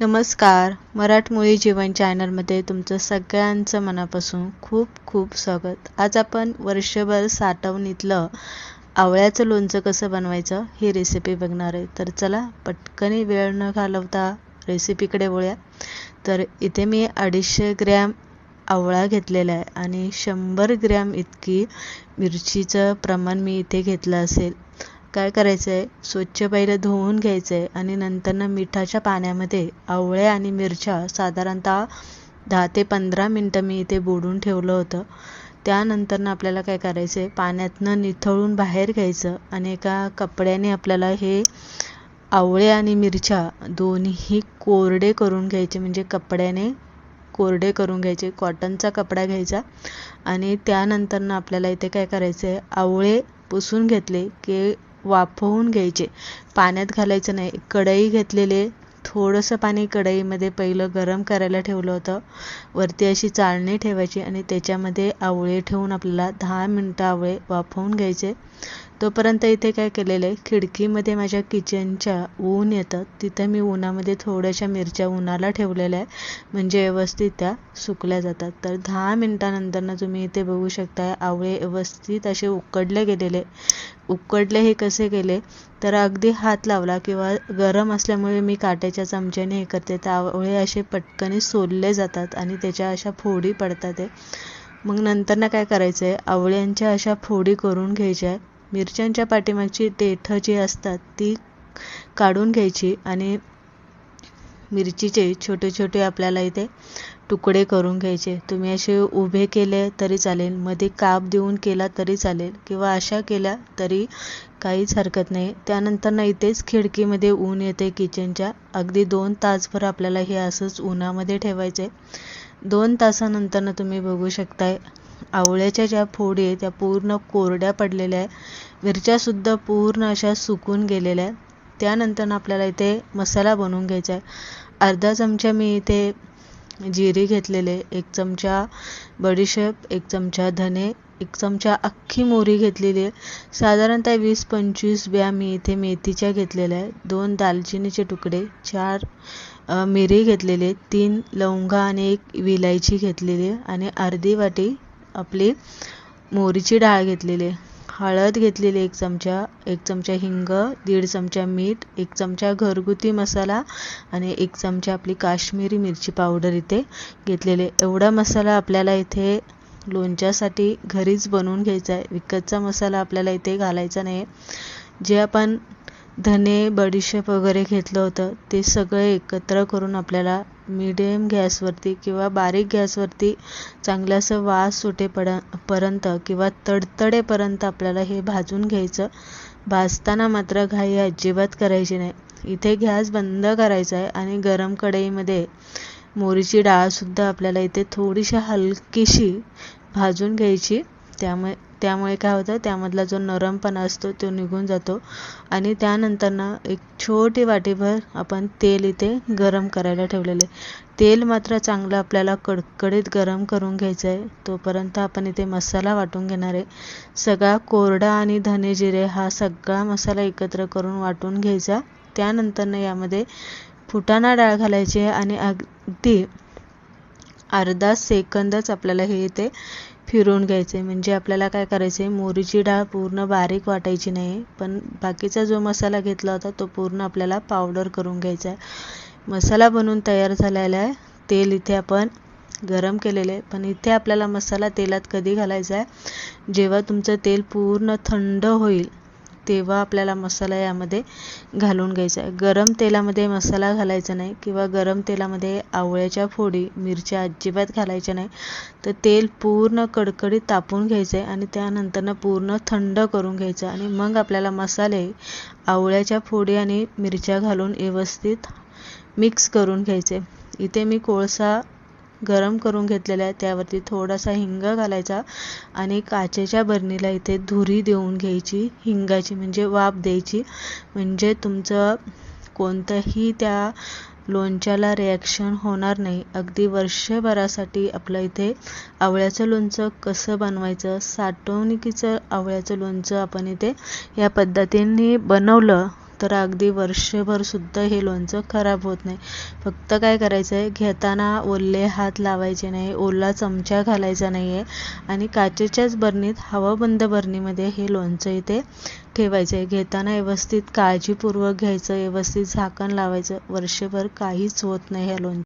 नमस्कार. मराठमोळी जीवन चॅनलमध्ये तुमचं सगळ्यांचं मनापासून खूप खूप स्वागत. आज आपण वर्षभर साठवणीतलं आवळ्याचं लोणचं कसं बनवायचं ही रेसिपी बघणार आहे. तर चला पटकनी वेळ न घालवता रेसिपीकडे वळूया. तर इथे मी अडीचशे ग्रॅम आवळा घेतलेला आहे आणि शंभर ग्रॅम इतकी मिरचीचं प्रमाण मी इथे घेतलं असेल. काय करायचं आहे स्वच्छ पहिलं धुवून घ्यायचं आहे आणि नंतरनं मिठाच्या पाण्यामध्ये आवळे आणि मिरच्या साधारणतः दहा ते पंधरा मिनटं मी इथे बुडून ठेवलं होतं. त्यानंतरनं आपल्याला काय करायचं आहे पाण्यातनं निथळून बाहेर घ्यायचं आणि एका कपड्याने आपल्याला हे आवळे आणि मिरच्या दोन्ही कोरडे करून घ्यायचे म्हणजे कपड्याने कोरडे करून घ्यायचे कॉटनचा कपडा घ्यायचा आणि त्यानंतरनं आपल्याला इथे काय करायचं आहे आवळे पुसून घेतले की वाफवून घ्यायचे. पाण्यात घालायचं नाही. कढई घेतलेले थोडंसं पाणी कढईमध्ये पहिलं गरम करायला ठेवलं होतं. वरती अशी चाळणी ठेवायची आणि त्याच्यामध्ये आवळे ठेवून आपल्याला दहा मिनटं आवळे वाफवून घ्यायचे. तोपर्यंत इथे काय केलेलं आहे? खिडकीमध्ये माझ्या किचनच्या ऊन येतं. तिथं मी उन्हामध्ये थोड्याशा मिरच्या उन्हाला ठेवलेल्या आहे म्हणजे व्यवस्थित त्या सुकल्या जातात. तर दहा मिनटानंतरनं तुम्ही इथे बघू शकता आवळे व्यवस्थित असे उकडले गेलेले उकडले हे कसे गेले तर अगदी हात लावला किंवा गरम असल्यामुळे मी काट्याच्या चमच्याने हे करते. तर आवळे असे पटकन सोलले जातात आणि त्याच्या अशा फोडी पडतात आहे मग नंतरनं काय करायचं आहे आवळ्यांच्या अशा फोडी करून घ्यायच्या मिरच्यांच्या पाठीमागची देठं जी असतात ती काढून घ्यायची आणि मिरचीचे छोटे छोटे आपल्याला इथे तुकडे करून घ्यायचे. तुम्ही असे उभे केले तरी चालेल मध्ये काप देऊन केला तरी चालेल किंवा अशा केल्या तरी काहीच हरकत नाही. त्यानंतर ना इथेच खिडकीमध्ये ऊन येते किचनच्या अगदी दोन तासभर आपल्याला हे असंच उन्हामध्ये ठेवायचं आहे दोन तासानंतरनं तुम्ही बघू शकताय आवळ्याच्या ज्या फोडी आहे त्या पूर्ण कोरड्या पडलेल्या आहे मिरच्यासुद्धा पूर्ण अशा सुकून गेलेल्या आहे त्यानंतर आपल्याला इथे मसाला बनवून घ्यायचा आहे. अर्धा चमचा मी इथे जिरे घेतलेले एक चमचा बडीशेप एक चमचा धने एक चमचा अख्खी मोहरी घेतलेली आहे. साधारणतः वीस पंचवीस ब्या मी इथे मेथीच्या घेतलेल्या आहे दोन दालचिनीचे तुकडे चार मिरी घेतलेले तीन लवंगा आणि एक विलायची घेतलेली आहे. आणि अर्धी वाटी आपली मोहरीची डाळ घेतलेली आहे. हळद घेतलेली एक चमचा एक चमचा हिंग दीड चमचा मीठ एक चमचा घरगुती मसाला आणि एक चमचा आपली काश्मीरी मिरची पावडर इथे घेतलेले एवढा मसाला आपल्याला इथे लोणच्यासाठी घरीच बनवून घ्यायचा आहे. विकतचा मसाला आपल्याला इथे घालायचा नाही जे आपण धने बडीशेप वगैरे घेतलं होतं. ते सगळे एकत्र करून आपल्याला मिडियम गॅसवरती किंवा बारीक गॅसवरती चांगलं असं वास सुटेपड पर्यंत किंवा तडतडेपर्यंत आपल्याला हे भाजून घ्यायचं. भाजताना मात्र घाई अजिबात करायची नाही. इथे गॅस बंद करायचा आहे आणि गरम कढईमध्ये मोहरीची डाळसुद्धा आपल्याला इथे थोडीशी हलकीशी भाजून घ्यायची. त्यामुळे त्यामुळे काय होतं त्यामधला जो नरमपणा असतो तो निघून जातो. आणि त्यानंतरनं एक छोटी वाटीभर आपण तेल इथे गरम करायला ठेवलेले तेल मात्र चांगलं आपल्याला कडकडीत गरम करून घ्यायचं आहे. तोपर्यंत आपण इथे मसाला वाटून घेणार आहे. सगळा कोरडा आणि धने जिरे हा सगळा मसाला एकत्र करून वाटून घ्यायचा. त्यानंतरनं यामध्ये फुटाणा डाळ घालायची आहे आणि अगदी अर्धा सेकंदच आपल्याला हे इथे फिरवून घ्यायचे. म्हणजे आपल्याला काय करायचं आहे मोहरीची डाळ पूर्ण बारीक वाटायची नाही पण बाकीचा जो मसाला घेतला होता तो पूर्ण आपल्याला पावडर करून घ्यायचा आहे. मसाला बनवून तयार झालेला आहे. तेल इथे आपण गरम केलेलं आहे. पण इथे आपल्याला मसाला तेलात कधी घालायचा आहे? जेव्हा तुमचं तेल पूर्ण थंड होईल तेव्हा आपल्याला मसाला यामध्ये घालून घ्यायचा आहे. गरम तेलामध्ये मसाला घालायचा नाही किंवा गरम तेलामध्ये आवळ्याच्या फोडी मिरच्या अजिबात घालायच्या नाही. तर तेल पूर्ण कडकडीत तापून घ्यायचं आहे आणि त्यानंतरनं पूर्ण थंड करून घ्यायचं आणि मग आपल्याला मसाले आवळ्याच्या फोडी आणि मिरच्या घालून व्यवस्थित मिक्स करून घ्यायचे. इथे मी कोळसा गरम करून घेतलेला आहे त्यावरती थोडासा हिंग घालायचा आणि काचेच्या बरणीला इथे धुरी देऊन घ्यायची. हिंगाची म्हणजे वाफ द्यायची. म्हणजे तुमचं कोणतंही त्या लोणच्याला रिॲक्शन होणार नाही. अगदी वर्षभरासाठी आपलं इथे आवळ्याचं लोणचं कसं बनवायचं? साठवणुकीचं आवळ्याचं लोणचं आपण इथे या पद्धतीने बनवलं. तर अगदी वर्षभर सुद्धा हे लोणचं खराब होत नाही. फक्त काय करायचं आहे घेताना ओले हात लावायचे नाही ओला चमचा घालायचा नाही आहे आणि काचेच्याच बरणीत हवाबंद बरणीमध्ये हे लोणचं इथे ठेवायचं आहे घेताना व्यवस्थित काळजीपूर्वक घ्यायचं व्यवस्थित झाकण लावायचं. वर्षभर काहीच होत नाही ह्या लोणचं.